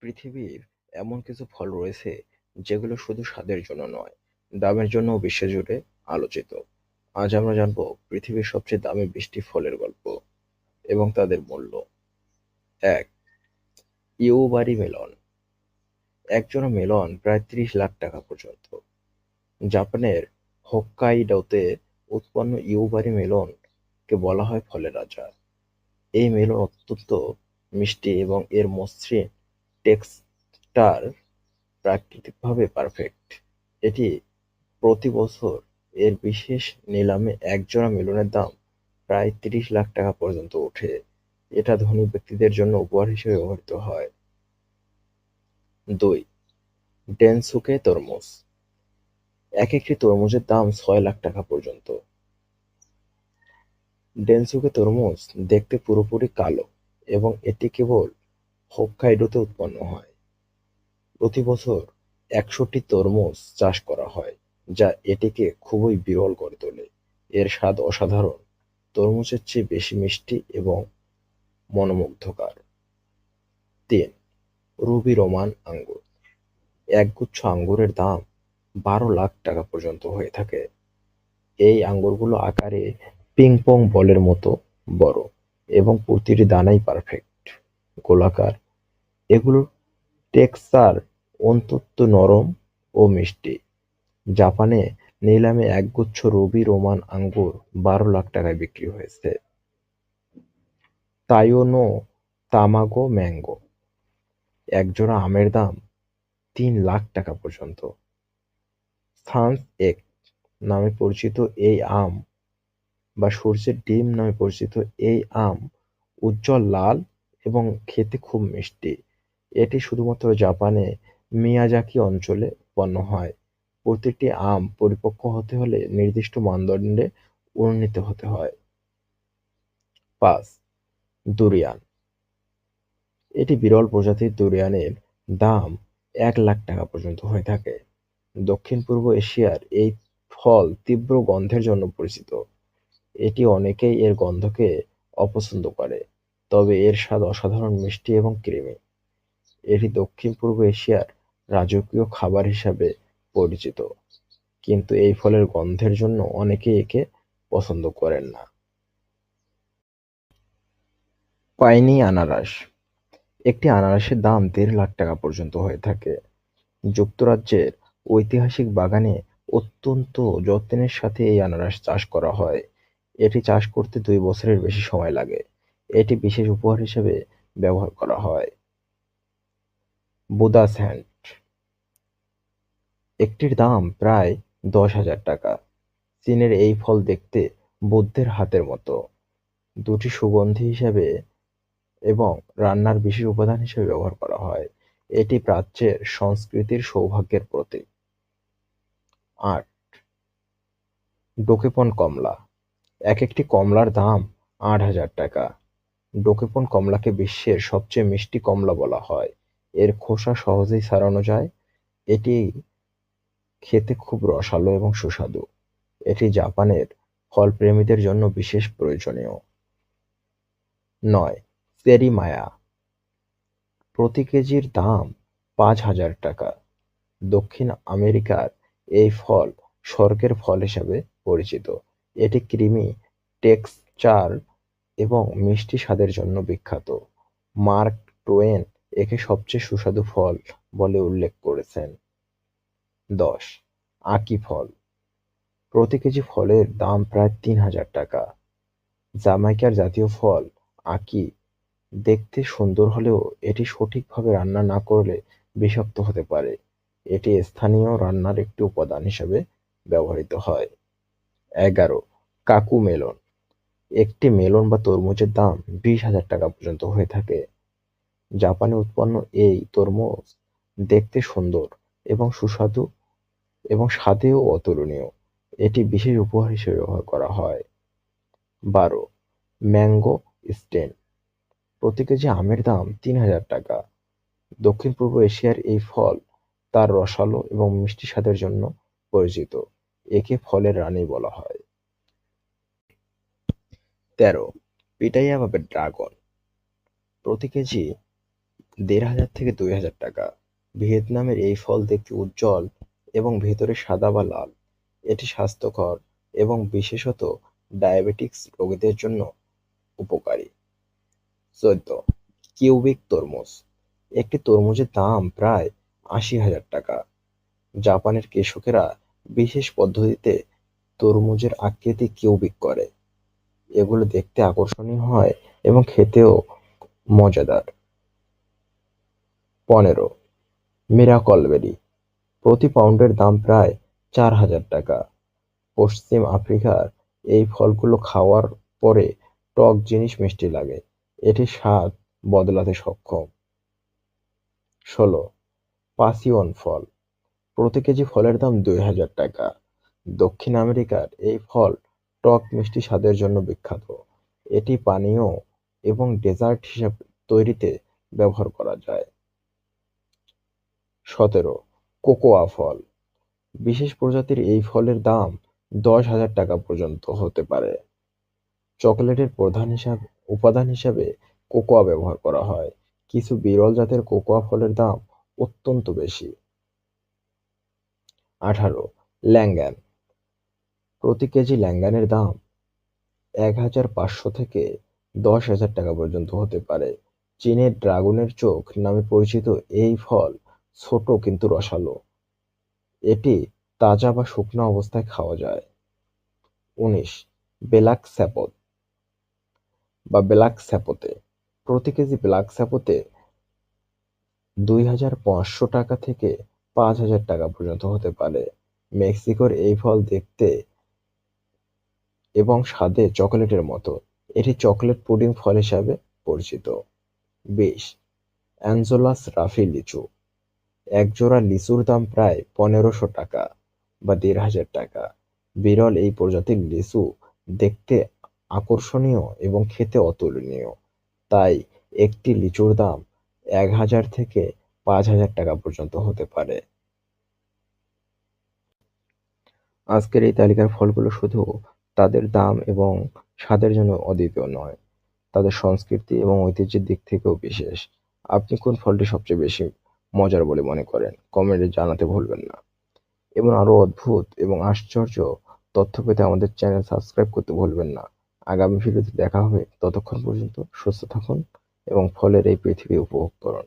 পৃথিবীর এমন কিছু ফল রয়েছে যেগুলো শুধু স্বাদের জন্য নয়, দামের জন্যও বিশ্বজুড়ে আলোচিত। আজ আমরা জানব পৃথিবীর সবচেয়ে দামি বৃষ্টি ফলের গল্প এবং তাদের মূল্য। এক, ইউবারি মেলন। একজোড়া মেলন প্রায় ত্রিশ লাখ টাকা পর্যন্ত। জাপানের হোক্কাইডোতে উৎপন্ন ইউবারি মেলনকে বলা হয় ফলের রাজা এই মেলন অত্যন্ত মিষ্টি এবং এর মসৃণ টেক্সটার প্রাকৃতিকভাবে পারফেক্ট এটি প্রতি বছর এর বিশেষ নিলামে এক জোড়া মেলনের দাম প্রায় তিরিশ লাখ টাকা পর্যন্ত ওঠে। এটা ধনী ব্যক্তিদের জন্য উপহার হিসেবে ব্যবহৃত হয়। দুই, ডেনসুকে তরমুজ। এক একটি তরমুজের দাম ছয় লাখ টাকা পর্যন্ত। ডেনসুকে তরমুজ দেখতে পুরোপুরি কালো এবং এটি কেবল হোক্কাইডোতে উৎপন্ন হয়। প্রতি বছর একশোটি তরমুজ চাষ করা হয়, যা এটিকে খুবই বিরল করে তোলে। এর স্বাদ অসাধারণ, তরমুজের চেয়ে বেশি মিষ্টি এবং মনোমুগ্ধকর। তিন, রুবি রোমান আঙ্গুর। একগুচ্ছ আঙ্গুরের দাম বারো লাখ টাকা পর্যন্ত হয়ে থাকে। এই আঙ্গুরগুলো আকারে পিং পং বলের মতো বড় এবং প্রতিটি দানাই পারফেক্ট গোলাকার। এগুলোর টেক্সচার অত্যন্ত নরম ও মিষ্টি। জাপানে নিলামে একগুচ্ছ রবি রোমান আঙ্গুর বারো লাখ টাকায় বিক্রি হয়েছে। Taiyo no Tamago mango. একজোড়া আমের দাম তিন লাখ টাকা পর্যন্ত। সান্স এক নামে পরিচিত এই আম বা সূর্যের ডিম নামে পরিচিত এই আম উজ্জ্বল লাল এবং খেতে খুব মিষ্টি। এটি শুধুমাত্র জাপানে মিয়াজাকি অঞ্চলে উৎপন্ন হয়। প্রতিটি আম পরিপক্ক হতে হলে নির্দিষ্ট মানদণ্ডে উন্নীত হতে হয়। পাঁচ, দুরিয়ান। এটি বিরল প্রজাতির দুরিয়ানের দাম এক লাখ টাকা পর্যন্ত হয়ে থাকে। দক্ষিণ পূর্ব এশিয়ার এই ফল তীব্র গন্ধের জন্য পরিচিত। এটি অনেকেই এর গন্ধকে অপছন্দ করে। তবে এর স্বাদ অসাধারণ, মিষ্টি এবং ক্রিমি। এটি দক্ষিণ পূর্ব এশিয়ার রাজকীয় খাবার হিসাবে পরিচিত। কিন্তু এই ফলের গন্ধের জন্য অনেকেই একে পছন্দ করেন না। পাইনি আনারস। একটি আনারসের দাম দেড় লাখ টাকা পর্যন্ত হয়ে থাকে। যুক্তরাজ্যের ঐতিহাসিক বাগানে অত্যন্ত যত্নের সাথে এই আনারস চাষ করা হয়। এটি চাষ করতে দুই বছরের বেশি সময় লাগে। এটি বিশেষ উপহার হিসেবে ব্যবহার করা হয়। বুদা স্যান্ড একটির দাম প্রায় দশ হাজার টাকা। চীনের এই ফল দেখতে বুদ্ধের হাতের মতো। দুটি সুগন্ধি হিসেবে এবং রান্নার বিশেষ উপাদান হিসেবে ব্যবহার করা হয়। এটি প্রাচ্যের সংস্কৃতির সৌভাগ্যের প্রতীক। আট। ডোকেপন কমলা। এক একটি কমলার দাম আট হাজার টাকা। ডোকেপন কমলাকে বিশ্বের সবচেয়ে মিষ্টি কমলা বলা হয়। এর খোসা সহজেই ছাড়ানো যায়। এটি খেতে খুব রসালো এবং সুস্বাদু। এটি জাপানের ফলপ্রেমীদের জন্য বিশেষ প্রয়োজনীয়। নয়, চেরি মায়া। প্রতি কেজির দাম পাঁচ হাজার টাকা। দক্ষিণ আমেরিকার এই ফল স্বর্গের ফল হিসাবে পরিচিত। এটি ক্রিমি টেক্সচার এবং মিষ্টি স্বাদের জন্য বিখ্যাত। মার্ক টোয়েন একে সবচেয়ে সুস্বাদু ফল বলে উল্লেখ করেছেন। দশ, আকি ফল। প্রতি কেজি ফলের দাম প্রায় তিন হাজার টাকা। জামাইকার জাতীয় ফল, আকি, দেখতে সুন্দর হলেও এটি সঠিকভাবে রান্না না করলে বিষাক্ত হতে পারে। এটি স্থানীয় রান্নার একটি উপাদান হিসেবে ব্যবহৃত হয়। এগারো, কাকু মেলন। একটি মেলন বা তরমুজের দাম বিশ হাজার টাকা পর্যন্ত হয়ে থাকে। জাপানে উৎপন্ন এই তরমুজ দেখতে সুন্দর এবং সুস্বাদু এবং স্বাদেও অতুলনীয়। এটি বিশেষ উপহার হিসেবে ব্যবহার করা হয়। বারো, ম্যাঙ্গো স্টেন। প্রতি কেজি আমের দাম তিন হাজার টাকা। দক্ষিণ পূর্ব এশিয়ার এই ফল তার রসালো এবং মিষ্টি স্বাদের জন্য পরিচিত। একে ফলের রানী বলা হয়। তেরো, পিটাইয়া বা ড্রাগন। প্রতি কেজি দেড় হাজার থেকে দুই হাজার টাকা। ভিয়েতনামের এই ফল দেখতে উজ্জ্বল এবং ভেতরে সাদা বা লাল। এটি স্বাস্থ্যকর এবং বিশেষত ডায়াবেটিক্স রোগীদের জন্য উপকারী। চোদ্দ, কিউবিক তরমুজ। একটি তরমুজের দাম প্রায় আশি হাজার টাকা। জাপানের কৃষকেরা বিশেষ পদ্ধতিতে তরমুজের আকৃতি কিউবিক করে। এগুলো দেখতে আকর্ষণীয় হয় এবং খেতেও মজাদার। পনেরো, মিরাকল বেরি। প্রতি পাউন্ডের দাম প্রায় চার হাজার টাকা। পশ্চিম আফ্রিকার এই ফলগুলো খাওয়ার পরে টক জিনিস মিষ্টি লাগে। এটি স্বাদ বদলাতে সক্ষম। ষোলো পাসিয়ন ফল। প্রতি কেজি ফলের দাম দুই হাজার টাকা। দক্ষিণ আমেরিকার এই ফল টক মিষ্টি স্বাদের জন্য বিখ্যাত। এটি পানীয় এবং ডেজার্ট হিসাবে তৈরিতে ব্যবহার করা যায়। সতেরো, কোকোয়া ফল। বিশেষ প্রজাতির এই ফলের দাম দশ হাজার টাকা পর্যন্ত হতে পারে। চকোলেটের প্রধান হিসাবে উপাদান হিসাবে কোকোয়া ব্যবহার করা হয়। কিছু বিরল জাতের কোকোয়া ফলের দাম অত্যন্ত বেশি। আঠারো, ল্যাঙ্গান। প্রতি কেজি ল্যাঙ্গানের দাম এক হাজার পাঁচশো থেকে দশ হাজার টাকা পর্যন্ত হতে পারে। চীনের ড্রাগনের চোখ নামে পরিচিত এই ফল ছোট কিন্তু রসালো। এটি তাজা বা শুকনো অবস্থায় খাওয়া যায়। উনিশ বেলাক স্যাপত বা ব্ল্যাক স্যাপোতে প্রতি কেজি ব্ল্যাক স্যাপোতে দুই হাজার পাঁচশো টাকা থেকে পাঁচ হাজার টাকা পর্যন্ত হতে পারে। মেক্সিকোর এই ফল দেখতে এবং স্বাদে চকোলেটের মতো। এটি চকলেট পুডিং ফল হিসাবে পরিচিত। বিশ অ্যাঞ্জোলাস রাফি লিচু। এক জোড়া লিচুর দাম প্রায় পনেরোশো টাকা বা দেড় হাজার টাকা। বিরল এই প্রজাতির লিচু দেখতে আকর্ষণীয় এবং খেতে অতুলনীয়। তাই একটি লিচুর দাম এক হাজার থেকে পাঁচ হাজার টাকা পর্যন্ত হতে পারে। আজকের এই তালিকার ফলগুলো শুধু তাদের দাম এবং স্বাদের জন্য অদ্বিতীয় নয়। তাদের সংস্কৃতি এবং ঐতিহ্যের দিক থেকেও বিশেষ। আপনি কোন ফলটি সবচেয়ে বেশি মজার বলে মনে করেন? কমেন্টে জানাতে ভুলবেন না। এবং আরও অদ্ভুত এবং আশ্চর্য তথ্য পেতে আমাদের চ্যানেল সাবস্ক্রাইব করতে ভুলবেন না। আগামী ভিডিওতে দেখা হবে। ততক্ষণ পর্যন্ত সুস্থ থাকুন এবং ফলের এই পৃথিবী উপভোগ করুন।